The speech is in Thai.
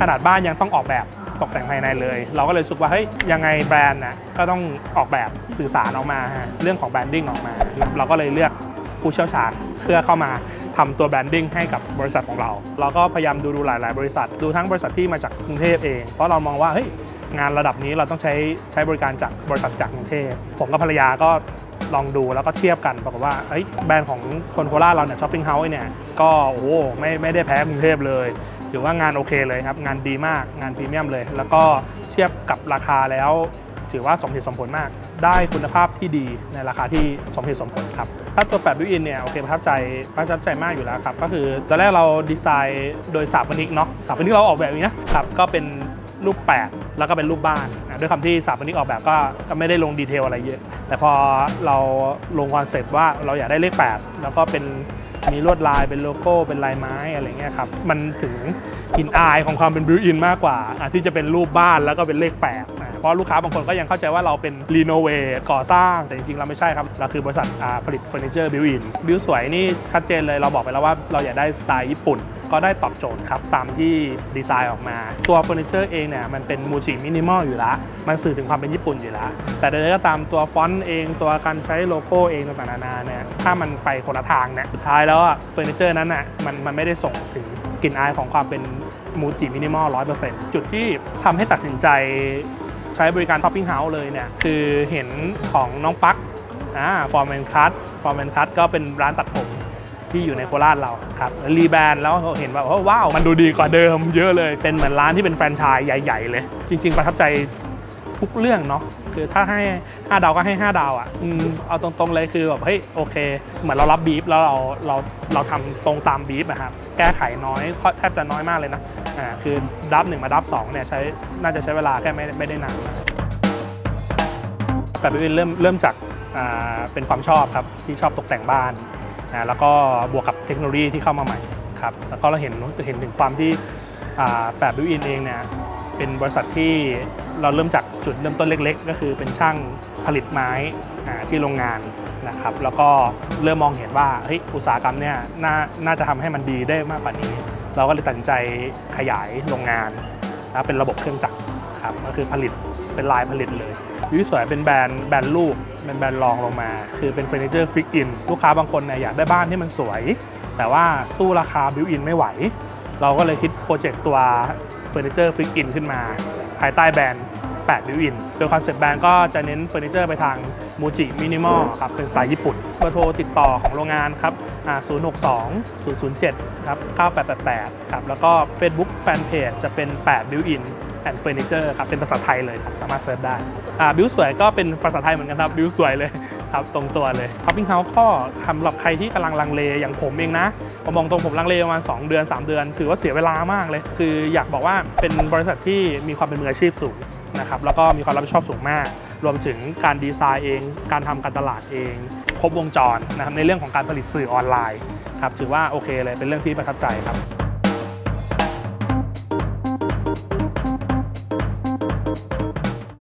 ขนาดบ้านยังต้องออกแบบตกแต่งภายในเลย เราก็เลยรู้สึกว่าเฮ้ยยังไงแบรนด์นะก็ต้องออกแบบสื่อสารออกมาฮะเรื่องของแบรนดิ้งออกมา เราก็เลยเลือกผู้เชี่ยวชาญเพื่อเข้ามาทำตัวแบรนดิ้งให้กับบริษัทของเรา เราก็พยายามดูดูหลาย ๆ บริษัท ดูทั้งบริษัทที่มาจากกรุงเทพเอง เพราะเรามองว่าเฮ้ยงานระดับนี้เราต้องใช้ใช้บริการจากบริษัทจากกรุงเทพผมกับภรรยาก็ลองดูแล้วก็เทียบกันปรากฏว่าเอ้ยแบรนด์ของคนโคราชเราเนี่ยช้อปปิ้งเฮาส์เนี่ยก็โอ้ไม่ไม่ได้แพ้กรุงเทพเลย ถือว่างานโอเคเลยครับ งานดีมากงานพรีเมียมเลย แล้วก็เทียบกับราคาแล้ว ถือว่าสมเหตุสมผลมาก ได้คุณภาพที่ดีในราคาที่สมเหตุสมผลครับถ้าตัว8บิวอินเนี่ยโอเคประทับใจประทับใจมากอยู่แล้วครับ ก็คือตอนแรกเราดีไซน์โดยสาปนิกเนาะสาปนิกเราออกแบบอย่างนี้นะครับก็เป็นรูป 8 แล้วก็เป็นรูปบ้านนะด้วยคำที่สถาปนิกออกแบบก็ก็ไม่ได้ลงดีเทลอะไรเยอะ แต่พอเราลงคอนเซปต์ว่าเราอยากได้เลข 8 แล้วก็เป็น มีลวดลายเป็นโลโก้เป็นลายไม้อะไรเงี้ยครับมันถึงกลิ่นอายของความเป็นบิวอินมากกว่าที่จะเป็นรูปบ้านแล้วก็เป็นเลขแปดเพราะลูกค้าบางคนก็ยังเข้าใจว่าเราเป็นรีโนเวทก่อสร้างแต่จริงๆ เราไม่ใช่ครับ เราคือบริษัทผลิตเฟอร์นิเจอร์บิวอินบิวสวยนี่ชัดเจนเลยเราบอกไปแล้วว่าเราอยากได้สไตล์ญี่ปุ่น ก็ได้ตอบโจทย์ครับตามที่ดีไซน์ออกมา ตัวเฟอร์นิเจอร์เองเนี่ยมันเป็นมูจิมินิมอลอยู่แล้วมันสื่อถึงความเป็นญี่ปุ่นอยู่แล้วแต่ใดๆก็ตามตัวฟอนต์เองตัวการใช้โลโก้เองต่างๆนานาเนี่ยถ้ามันไปคนละทางเนี่ยสุดท้ายแล้วอะเฟอร์นิเจอร์นั้นอะมันมันไม่ได้ส่งถึงกลิ่นอายของความเป็นมูจิมินิมอลร้อยเปอร์เซ็นต์จุดที่ทำให้ตัดสินใจใช้บริการช้อปปิ้งเฮาส์เลยเนี่ยคือเห็นของน้องปักอ่าฟอร์แมนคัตฟอร์แมนคัตก็เป็นร้านตัดผม ที่อยู่ในโคราชเราครับรีแบรนด์แล้วเห็นว่าโอ้ว้าวมันดูดีกว่าเดิมเยอะเลยเป็นเหมือนร้านที่เป็นแฟรนไชส์ใหญ่ ๆ เลย จริง ๆ ประทับใจทุกเรื่องเนาะคือถ้าให้ 5 ดาวก็ให้ 5 ดาวอะอืมเอาตรงๆเลยคือแบบเฮ้ยโอเค เหมือนเรารับบีฟแล้วเราเราเราทำตรงตามบีฟนะครับแก้ไขน้อยแทบจะน้อยมากเลยนะอ่าคือดับหนึ่งมาดับสองเนี่ยใช้น่าจะใช้เวลาแค่ไม่ไม่ได้นานมากแต่เป็นเริ่มเริ่มจากเป็นความชอบครับที่ชอบตกแต่งบ้าน อ่าแล้วก็บวกกับเทคโนโลยีที่เข้ามาใหม่ครับแล้วก็เราเห็นเห็นถึงความที่แปดบิวอินเองเนี่ยเป็นบริษัทที่เราเริ่มจากจุดเริ่มต้นเล็ก ๆ ก็คือเป็นช่างผลิตไม้ที่โรงงานนะครับแล้วก็เริ่มมองเห็นว่าเฮ้ยอุตสาหกรรมเนี่ยน่าน่าจะทำให้มันดีได้มากกว่านี้ เราก็เลยตัดใจขยายโรงงานนะเป็นระบบเครื่องจักร ครับก็คือผลิตเป็นลายผลิตเลยวิวสวยเป็นแบรนด์แบรนด์ลูกเป็นแบรนด์รองลงมา คือเป็นเฟอร์นิเจอร์ฟิกอินลูกค้าบางคนเนี่ยอยากได้บ้านที่มันสวย แต่ว่าสู้ราคาบิวอินไม่ไหว เราก็เลยคิดโปรเจกต์ตัวเฟอร์นิเจอร์ฟิกอินขึ้นมา ภายใต้แบรนด์8บิวอินโดยคอนเซ็ปต์แบรนด์ก็จะเน้นเฟอร์นิเจอร์ไปทางมูจิมินิมอลครับเป็นสไตล์ญี่ปุ่นเบอร์โทรติดต่อของโรงงานครับอ่า062 007ครับ9888ครับแล้วก็ Facebook Fanpage จะเป็น8บิวอิน แอนด์เฟอร์นิเจอร์ครับเป็นภาษาไทยเลยครับสามารถเซิร์ชได้อ่าบิวสวยก็เป็นภาษาไทยเหมือนกันครับบิวสวยเลยครับตรงตัวเลยท็อปปิ้งเฮาส์ก็สำหรับใครที่กำลังลังเลอย่างผมเองนะผมมองตรงผมลังเลประมาณ2เดือน 3 เดือน ถือว่าเสียเวลามากเลย คืออยากบอกว่าเป็นบริษัทที่มีความเป็นมืออาชีพสูงนะครับแล้วก็มีความรับผิดชอบสูงมาก รวมถึงการดีไซน์เอง การทำการตลาดเอง ครบวงจรนะครับในเรื่องของการผลิตสื่อออนไลน์ครับถือว่าโอเคเลยเป็นเรื่องที่ประทับใจครับ